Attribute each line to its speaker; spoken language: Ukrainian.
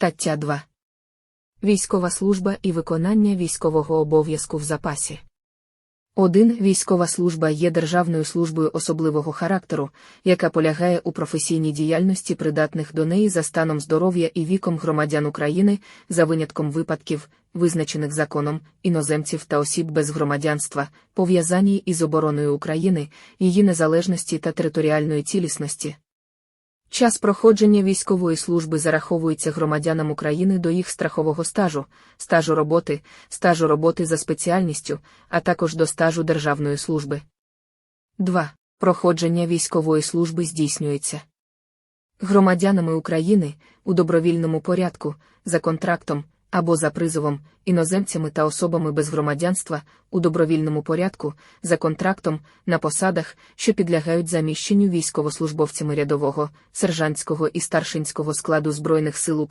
Speaker 1: Стаття 2. Військова служба і виконання військового обов'язку в запасі. 1. Військова служба є державною службою особливого характеру, яка полягає у професійній діяльності придатних до неї за станом здоров'я і віком громадян України, за винятком випадків, визначених законом, іноземців та осіб без громадянства, пов'язані із обороною України, її незалежності та територіальної цілісності. Час проходження військової служби зараховується громадянам України до їх страхового стажу, стажу роботи, стажу роботи за спеціальністю, а також до стажу державної служби. 2. Проходження військової служби здійснюється громадянами України у добровільному порядку, за контрактом або за призовом, іноземцями та особами без громадянства у добровільному порядку, за контрактом, на посадах, що підлягають заміщенню військовослужбовцями рядового, сержантського і старшинського складу Збройних сил України.